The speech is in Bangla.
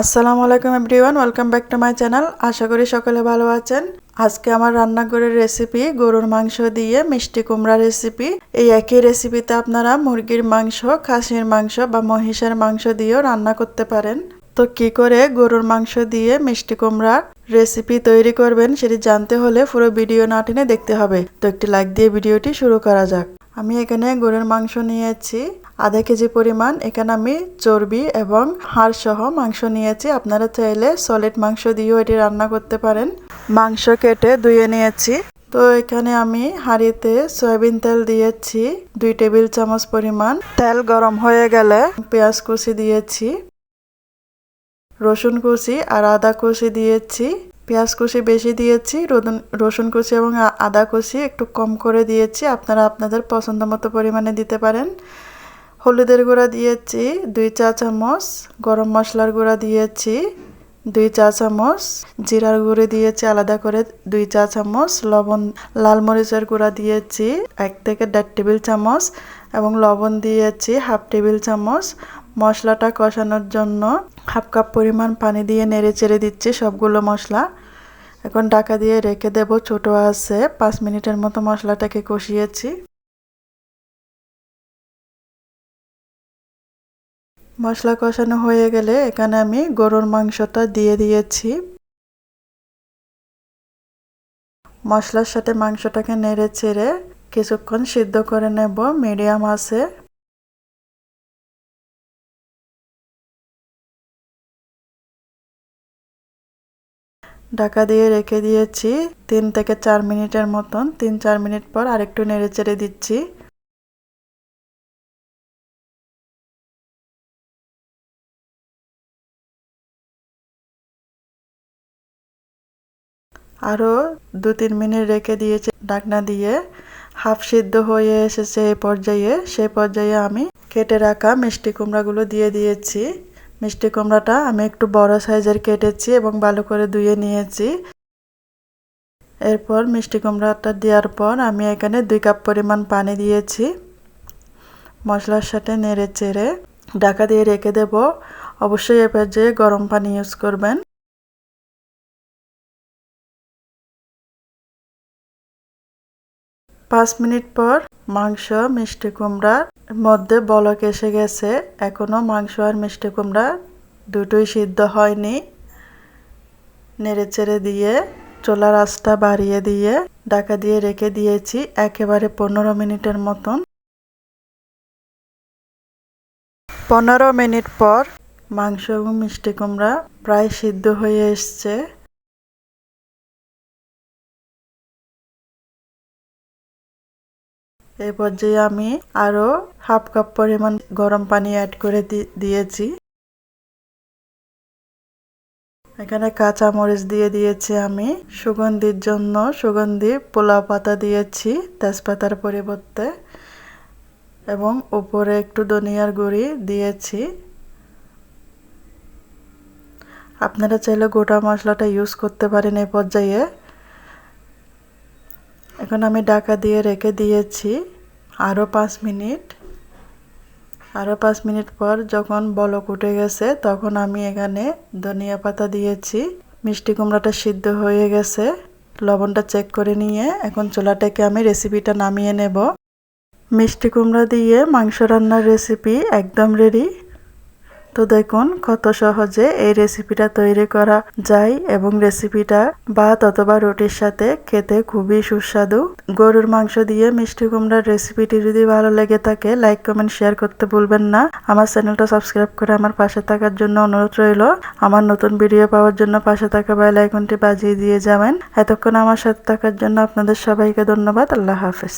আসসালামু আলাইকুম everyone, welcome back to my channel. আশা করি সকলে ভালো আছেন। আজকে আমার রান্নাঘরের রেসিপি, গরুর মাংস দিয়ে মিষ্টি কুমড়া রেসিপি। এই একই রেসিপিতে আপনারা মুরগির মাংস, খাসির মাংস বা মহিষের মাংস দিয়েও রান্না করতে পারেন। তো কি করে গরুর মাংস দিয়ে মিষ্টি কুমড়া রেসিপি তৈরি করবেন সেটি জানতে হলে পুরো ভিডিও না টেনে দেখতে হবে। তো একটি লাইক দিয়ে ভিডিওটি শুরু করা যাক। আমি এখানে গরুর মাংস নিয়েছি। আধা কেজি পরিমাণ এখানে আমি চর্বি এবং হাড় সহ মাংস নিয়েছি। আপনারা চাইলে সলিড মাংস দিয়েও এটি রান্না করতে পারেন। মাংস কেটে ধুয়ে নিয়েছি। তো এখানে আমি হাঁড়িতে সয়াবিন তেল দিয়েছি, দুই টেবিল চামচ পরিমাণ। তেল গরম হয়ে গেলে পেঁয়াজ কুচি দিয়েছি, রসুন কুচি আর আদা কুচি দিয়েছি। পেঁয়াজ কুচি বেশি দিয়েছি রসুন কুচি এবং আদা কুচি একটু কম করে দিয়েছি। আপনারা আপনাদের পছন্দ মতো পরিমাণে দিতে পারেন। হলুদের গুঁড়া দিয়েছি, দুই চা চামচ। গরম মশলার গুঁড়া দিয়েছি, দুই চা চামচ। জিরার গুঁড়ি দিয়েছি, আলাদা করে দুই চা চামচ। লবণ, লাল মরিচের গুঁড়া দিয়েছি, এক থেকে দেড় টেবিল চামচ। এবং লবণ দিয়েছি, হাফ টেবিল চামচ। মশলাটা কষানোর জন্য হাফ কাপ পরিমাণ পানি দিয়ে নেড়ে চেড়ে দিচ্ছি সবগুলো মশলা। এখন ডাকা দিয়ে রেখে দেব, ছোট আছে, পাঁচ মিনিটের মতো মশলাটাকে কষিয়েছি। মশলা কষানো হয়ে গেলে এখানে আমি গরুর মাংসটা দিয়ে দিয়েছি। মশলার সাথে মাংসটাকে নেড়ে চেড়ে কিছুক্ষণ সিদ্ধ করে নেব মিডিয়াম আছে। ঢাকা দিয়ে রেখে দিয়েছি। তিন থেকে চার মিনিটের মতন, তিন চার মিনিট পর আরেকটু নেড়ে চেড়ে দিচ্ছি। আরও দু তিন মিনিট রেখে দিয়েছি ঢাকনা দিয়ে। হাফ সিদ্ধ হয়ে এসেছে এই পর্যায়ে। সেই পর্যায়ে আমি কেটে রাখা মিষ্টি কুমড়াগুলো দিয়ে দিয়েছি। মিষ্টি কুমড়াটা আমি একটু বড় সাইজের কেটেছি এবং ভালো করে ধুয়ে নিয়েছি। এরপর মিষ্টি কুমড়াটা দেওয়ার পর আমি এখানে দুই কাপ পরিমাণ পানি দিয়েছি। মশলার সাথে নেড়ে চেড়ে ঢাকা দিয়ে রেখে দেব। অবশ্যই এ পর্যায়ে গরম পানি ইউজ করবেন। পাঁচ মিনিট পর মাংস, মিষ্টি কুমড়ার মধ্যে বলক এসে গেছে। এখনও মাংস আর মিষ্টি কুমড়া দুটোই সিদ্ধ হয়নি। নেড়ে চেড়ে দিয়ে চোলা রাস্তা বাড়িয়ে দিয়ে ডাকা দিয়ে রেখে দিয়েছি একেবারে পনেরো মিনিটের মতন। পনেরো মিনিট পর মাংস এবং মিষ্টি কুমড়া প্রায় সিদ্ধ হয়ে এসছে। এই পর্যায়ে আমি আরও হাফ কাপ পরিমাণ গরম পানি অ্যাড করে দিয়েছি। এখানে কাঁচা মরিচ দিয়ে দিয়েছি আমি। সুগন্ধির জন্য সুগন্ধি পোলাও পাতা দিয়েছি তেজপাতার পরিবর্তে। এবং উপরে একটু ধনিয়ার গুঁড়ি দিয়েছি। আপনারা চাইলে গোটা মশলাটা ইউজ করতে পারেন এই পর্যায়ে। এখন আমি ডাকা দিয়ে রেখে দিয়েছি আরও পাঁচ মিনিট। আরও পাঁচ মিনিট পর যখন বলক উঠে গেছে, তখন আমি এখানে ধনিয়া পাতা দিয়েছি। মিষ্টি কুমড়াটা সিদ্ধ হয়ে গেছে। লবণটা চেক করে নিয়ে এখন চুলাটাকে আমি রেসিপিটা নামিয়ে নেব। মিষ্টি কুমড়া দিয়ে মাংস রান্নার রেসিপি একদম রেডি তো দেখুন কত সহজে এই রেসিপিটা তৈরি করা যায় এবং রেসিপিটা ভাত অথবা রুটির সাথে খেতে খুবই সুস্বাদু। গরুর মাংস দিয়ে মিষ্টি কুমড়ার রেসিপিটি যদি ভালো লেগে থাকে লাইক কমেন্ট শেয়ার করতে ভুলবেন না। আমার চ্যানেলটা সাবস্ক্রাইব করে আমার পাশে থাকার জন্য অনুরোধ রইল। আমার নতুন ভিডিও পাওয়ার জন্য পাশে থাকা বেল আইকনটি বাজিয়ে দিয়ে যাবেন। এতক্ষণ আমার সাথে থাকার জন্য আপনাদের সবাইকে ধন্যবাদ। আল্লাহ হাফেজ।